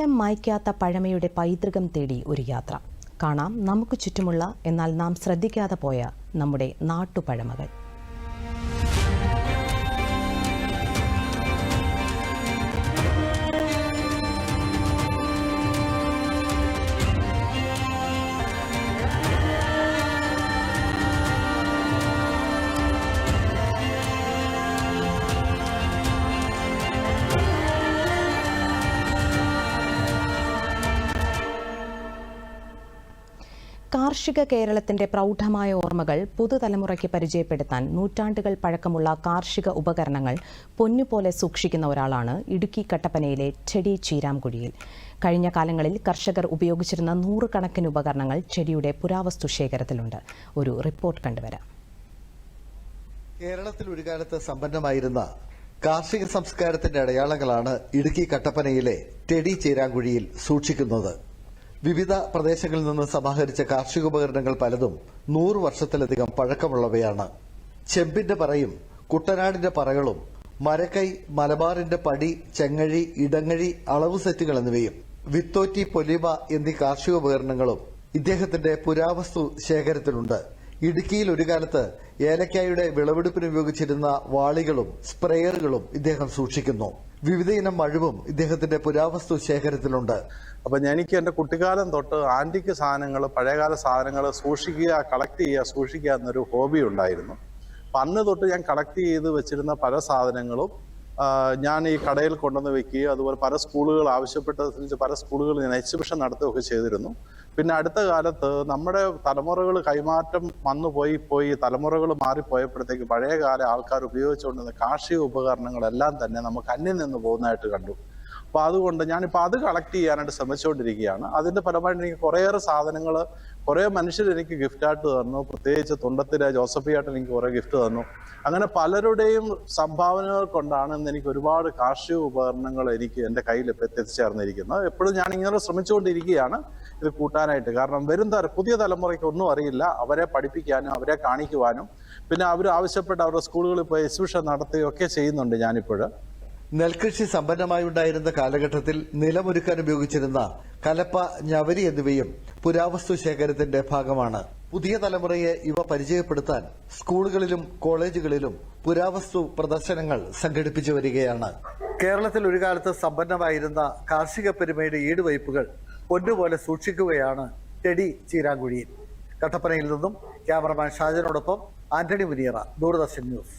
കാലം മായ്ക്കാത്ത പഴമയുടെ പൈതൃകം തേടി ഒരു യാത്ര. കാണാം നമുക്ക് ചുറ്റുമുള്ള എന്നാൽ നാം ശ്രദ്ധിക്കാതെ പോയ നമ്മുടെ നാട്ടുപഴമകൾ. കാർഷിക കേരളത്തിന്റെ പ്രൗഢമായ ഓർമ്മകൾ പുതുതലമുറയ്ക്ക് പരിചയപ്പെടുത്താൻ നൂറ്റാണ്ടുകൾ പഴക്കമുള്ള കാർഷിക ഉപകരണങ്ങൾ പൊന്നുപോലെ സൂക്ഷിക്കുന്ന ഒരാളാണ് ഇടുക്കി കട്ടപ്പനയിലെ ചെടി ചീരാംകുഴിയിൽ. കഴിഞ്ഞ കാലങ്ങളിൽ കർഷകർ ഉപയോഗിച്ചിരുന്ന നൂറുകണക്കിന് ഉപകരണങ്ങൾ ചെടിയുടെ പുരാവസ്തു ശേഖരത്തിലുണ്ട്. ഒരു റിപ്പോർട്ട് കണ്ടുവരാം. കേരളത്തിൽ ഒരു കാലത്ത് സമ്പന്നമായിരുന്ന കാർഷിക സംസ്കാരത്തിന്റെ അടയാളങ്ങളാണ് ഇടുക്കി കട്ടപ്പനയിലെ ടെടി ചേരാങ്കുഴിയിൽ സൂക്ഷിക്കുന്നത്. വിവിധ പ്രദേശങ്ങളിൽ നിന്ന് സമാഹരിച്ച കാർഷികോപകരണങ്ങൾ പലതും നൂറ് വർഷത്തിലധികം പഴക്കമുള്ളവയാണ്. ചെമ്പിന്റെ പറയും കുട്ടനാടിന്റെ പറകളും മരക്കൈ മലബാറിന്റെ പടി ചെങ്ങഴി ഇടങ്ങഴി അളവ് സെറ്റുകൾ എന്നിവയും വിത്തോറ്റി പൊലിമ എന്നീ കാർഷികോപകരണങ്ങളും ഇദ്ദേഹത്തിന്റെ പുരാവസ്തു ശേഖരത്തിലുണ്ട്. ഇടുക്കിയിൽ ഒരു കാലത്ത് ഏലക്കായുടെ വിളവെടുപ്പിന് ഉപയോഗിച്ചിരുന്ന വാളികളും സ്പ്രേയറുകളും ഇദ്ദേഹം സൂക്ഷിക്കുന്നു. വിവിധയിനം മഴുവും ഇദ്ദേഹത്തിന്റെ പുരാവസ്തു ശേഖരത്തിലുണ്ട്. അപ്പൊ എനിക്ക് എന്റെ കുട്ടിക്കാലം തൊട്ട് ആന്റിക്ക് സാധനങ്ങൾ പഴയകാല സാധനങ്ങൾ സൂക്ഷിക്കുക കളക്ട് ചെയ്യുക സൂക്ഷിക്കുക എന്നൊരു ഹോബി ഉണ്ടായിരുന്നു. അന്ന് തൊട്ട് ഞാൻ കളക്ട് ചെയ്ത് വെച്ചിരുന്ന പല സാധനങ്ങളും ഞാൻ ഈ കടയിൽ കൊണ്ടുവന്ന് വെക്കുകയും അതുപോലെ പല സ്കൂളുകൾ ആവശ്യപ്പെട്ടതനുസരിച്ച് പല സ്കൂളുകൾ ഞാൻ എക്സിബിഷൻ നടത്തുകയൊക്കെ ചെയ്തിരുന്നു. പിന്നെ അടുത്ത കാലത്ത് നമ്മുടെ തലമുറകൾ കൈമാറ്റം വന്നു പോയി പോയി തലമുറകൾ മാറിപ്പോയപ്പോഴത്തേക്ക് പഴയകാല ആൾക്കാർ ഉപയോഗിച്ചുകൊണ്ടിരുന്ന കാർഷിക ഉപകരണങ്ങളെല്ലാം തന്നെ നമുക്ക് അന്യം നിന്ന് പോകുന്നതായിട്ട് കണ്ടു. അപ്പൊ അതുകൊണ്ട് ഞാനിപ്പോൾ അത് കളക്ട് ചെയ്യാനായിട്ട് ശ്രമിച്ചുകൊണ്ടിരിക്കുകയാണ് അതിന്റെ ഫലമായിട്ട് എനിക്ക് കുറേയേറെ സാധനങ്ങൾ കുറേ മനുഷ്യർ എനിക്ക് ഗിഫ്റ്റായിട്ട് തന്നു. പ്രത്യേകിച്ച് തുണ്ടത്തിലെ ജോസഫിയായിട്ട് എനിക്ക് കുറേ ഗിഫ്റ്റ് തന്നു. അങ്ങനെ പലരുടെയും സംഭാവനകൾ കൊണ്ടാണ് ഇന്ന് എനിക്ക് ഒരുപാട് കാർഷിക ഉപകരണങ്ങൾ എനിക്ക് എന്റെ കയ്യിൽ ഇപ്പോൾ എത്തിച്ചേർന്നിരിക്കുന്നത്. എപ്പോഴും ഞാൻ ഇങ്ങനെ ശ്രമിച്ചുകൊണ്ടിരിക്കുകയാണ് ഇത് കൂട്ടാനായിട്ട്. കാരണം വരും തല പുതിയ തലമുറയ്ക്ക് ഒന്നും അറിയില്ല. അവരെ പഠിപ്പിക്കാനും അവരെ കാണിക്കുവാനും. പിന്നെ അവർ ആവശ്യപ്പെട്ട് അവരുടെ സ്കൂളുകളിൽ പോയി എക്സിബിഷൻ നടത്തുകയൊക്കെ ചെയ്യുന്നുണ്ട് ഞാനിപ്പോൾ നെൽകൃഷി സമ്പന്നമായി ഉണ്ടായിരുന്ന കാലഘട്ടത്തിൽ നിലമൊരുക്കാൻ ഉപയോഗിച്ചിരുന്ന കലപ്പ ഞവരി എന്നിവയും പുരാവസ്തു ശേഖരത്തിന്റെ ഭാഗമാണ്. പുതിയ തലമുറയെ ഇവ പരിചയപ്പെടുത്താൻ സ്കൂളുകളിലും കോളേജുകളിലും പുരാവസ്തു പ്രദർശനങ്ങൾ സംഘടിപ്പിച്ചു വരികയാണ്. കേരളത്തിൽ ഒരു കാലത്ത് സമ്പന്നമായിരുന്ന കാർഷിക പെരുമയുടെ ഈടുവയ്പ്പുകൾ പൊന്നുപോലെ സൂക്ഷിക്കുകയാണ് ടെടി ചീരാങ്കുഴിയിൽ. കട്ടപ്പനയിൽ നിന്നും ക്യാമറമാൻ ഷാജനോടൊപ്പം ആന്റണി മുനിയറ ദൂരദർശൻ ന്യൂസ്.